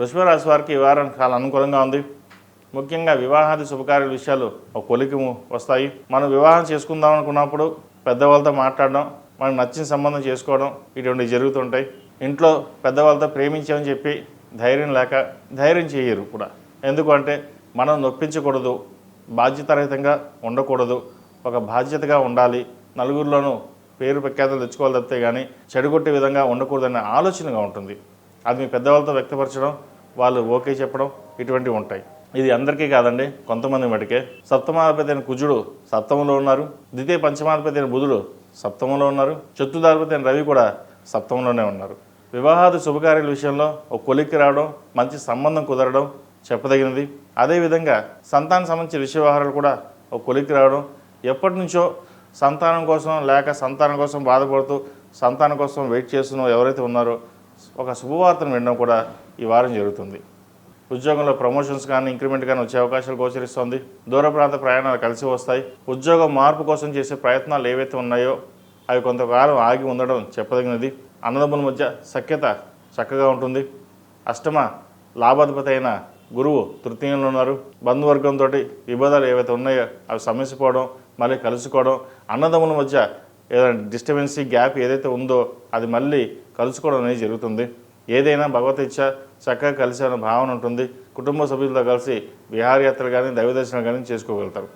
వృషభరాశి వారికి ఈ వారం చాలా అనుకూలంగా ఉంది. ముఖ్యంగా వివాహాది శుభకార్యాల విషయాలు ఒక కొలికి వస్తాయి. మనం వివాహం చేసుకుందాం అనుకున్నప్పుడు పెద్దవాళ్ళతో మాట్లాడడం మనకు నచ్చిన సంబంధం చేసుకోవడం ఇటువంటివి జరుగుతుంటాయి. ఇంట్లో పెద్దవాళ్ళతో ప్రేమించామని చెప్పి ధైర్యం లేక ధైర్యం చేయరు కూడా. ఎందుకంటే మనం నొప్పించకూడదు బాధ్యతారహితంగా ఉండకూడదు. ఒక బాధ్యతగా ఉండాలి. నలుగురిలోనూ పేరు ప్రఖ్యాతలు తెచ్చుకోవాలి తప్పితే కానీ చెడగొట్టే విధంగా ఉండకూడదనే ఆలోచనగా ఉంటుంది. అది మీ పెద్దవాళ్ళతో వ్యక్తపరచడం వాళ్ళు ఓకే చెప్పడం ఇటువంటివి ఉంటాయి. ఇది అందరికీ కాదండి కొంతమంది మటుకే. సప్తమాధిపతి అయిన కుజుడు సప్తమంలో ఉన్నారు ద్వితీయ పంచమాధిపతి అయిన బుధుడు సప్తమంలో ఉన్నారు చతుర్థాధిపతి అయిన రవి కూడా సప్తమంలోనే ఉన్నారు. వివాహాది శుభకార్యాల విషయంలో ఒక కొలిక్కి రావడం మంచి సంబంధం కుదరడం చెప్పదగినది. అదేవిధంగా సంతానం సంబంధించిన విషయ వ్యవహారాలు కూడా ఒక కొలిక్కి రావడం ఎప్పటి నుంచో సంతానం కోసం లేక సంతానం కోసం బాధపడుతూ సంతానం కోసం వెయిట్ చేస్తున్న ఎవరైతే ఉన్నారో ఒక శుభవార్తను వినడం కూడా ఈ వారం జరుగుతుంది. ఉద్యోగంలో ప్రమోషన్స్ కానీ ఇంక్రిమెంట్ కానీ వచ్చే అవకాశాలు గోచరిస్తోంది. దూర ప్రాంత ప్రయాణాలు కలిసి వస్తాయి. ఉద్యోగ మార్పు కోసం చేసే ప్రయత్నాలు ఏవైతే ఉన్నాయో అవి కొంతకాలం ఆగి ఉండడం చెప్పదగినది. అన్నదమ్ముల మధ్య సఖ్యత చక్కగా ఉంటుంది. అష్టమ లాభాధిపతి అయిన గురువు తృతీయంలో ఉన్నారు. బంధువర్గంతో విభేదాలు ఏవైతే ఉన్నాయో అవి సమస్యపోవడం మళ్ళీ కలుసుకోవడం అన్నదమ్ముల మధ్య ఏదైనా డిస్టర్బెన్సీ గ్యాప్ ఏదైతే ఉందో అది మళ్ళీ కలుసుకోవడం అనేది జరుగుతుంది. ఏదైనా భగవత్ చక్కగా కలిసి అనే భావన ఉంటుంది. కుటుంబ సభ్యులతో కలిసి విహారయాత్రలు కానీ దైవదర్శనం కానీ చేసుకోగలుగుతారు.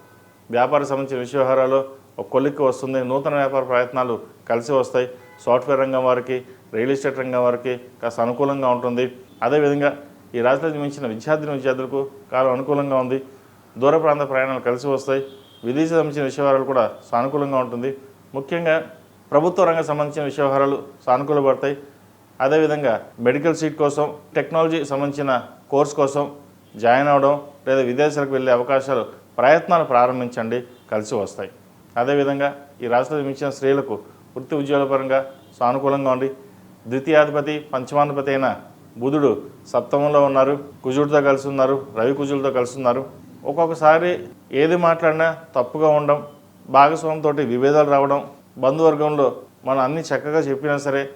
వ్యాపార సంబంధించిన విషయవహారాలు ఒక కొలిక్కి వస్తుంది. నూతన వ్యాపార ప్రయత్నాలు కలిసి వస్తాయి. సాఫ్ట్వేర్ రంగం వారికి రియల్ ఎస్టేట్ రంగం వారికి కాస్త అనుకూలంగా ఉంటుంది. అదేవిధంగా ఈ రాశిలో జన్మించిన విద్యార్థిని విద్యార్థులకు కాలం అనుకూలంగా ఉంది. దూర ప్రాంత ప్రయాణాలు కలిసి వస్తాయి. విదేశీ సంబంధించిన విషయవారాలు కూడా సానుకూలంగా ఉంటుంది. ముఖ్యంగా ప్రభుత్వ రంగం సంబంధించిన విషయ వ్యవహారాలు సానుకూలపడతాయి అదేవిధంగా మెడికల్ సీట్ కోసం టెక్నాలజీ సంబంధించిన కోర్స్ కోసం జాయిన్ అవడం లేదా విదేశాలకు వెళ్ళే అవకాశాలు ప్రయత్నాలు ప్రారంభించండి కలిసి వస్తాయి. అదేవిధంగా ఈ రాష్ట్రంలో జన్మించిన స్త్రీలకు వృత్తి ఉద్యోగాల పరంగా సానుకూలంగా ఉండి ద్వితీయాధిపతి పంచమాధిపతి అయిన బుధుడు సప్తమంలో ఉన్నారు కుజుడితో కలిసి ఉన్నారు రవి కుజులతో కలిసి ఉన్నారు. ఒక్కొక్కసారి ఏది మాట్లాడినా తప్పుగా ఉండడం భాగస్వామితోటి విభేదాలు రావడం బంధువర్గంలో మనం అన్ని చక్కగా చెప్పినా సరే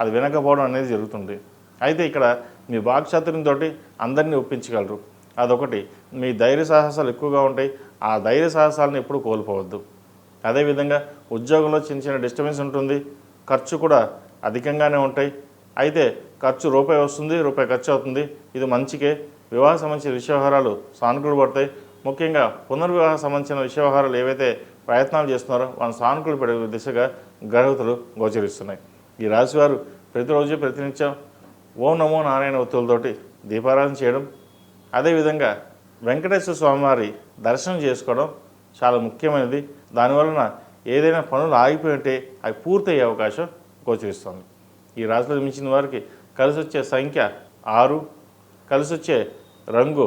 అది వినకపోవడం అనేది జరుగుతుంది. అయితే ఇక్కడ మీ వాక్చాతుర్యంతో అందరినీ ఒప్పించగలరు. అదొకటి. మీ ధైర్య సాహసాలు ఎక్కువగా ఉంటాయి. ఆ ధైర్య సాహసాలను ఎప్పుడు కోల్పోవద్దు. అదేవిధంగా ఉద్యోగంలో చిన్న చిన్న డిస్టర్బెన్స్ ఉంటుంది. ఖర్చు కూడా అధికంగానే ఉంటాయి. అయితే ఖర్చు రూపాయి వస్తుంది రూపాయి ఖర్చు అవుతుంది. ఇది మంచికే. వివాహ సంబంధించిన విషయ వ్యవహారాలు సానుకూలు పడతాయి. ముఖ్యంగా పునర్వివాహ సంబంధించిన విషయ ఏవైతే ప్రయత్నాలు చేస్తున్నారో వాళ్ళ సానుకూలు పడే దిశగా గ్రహతులు గోచరిస్తున్నాయి. ఈ రాశివారు ప్రతిరోజు ప్రతినిత్యం ఓం నమో నారాయణ ఒత్తులతోటి దీపారాధన చేయడం అదేవిధంగా వెంకటేశ్వర స్వామివారి దర్శనం చేసుకోవడం చాలా ముఖ్యమైనది. దానివలన ఏదైనా పనులు ఆగిపోయి ఉంటే అవి పూర్తయ్యే అవకాశం గోచరిస్తుంది. ఈ రాశిలో మించిన వారికి కలిసి వచ్చే సంఖ్య ఆరు కలిసి వచ్చే రంగు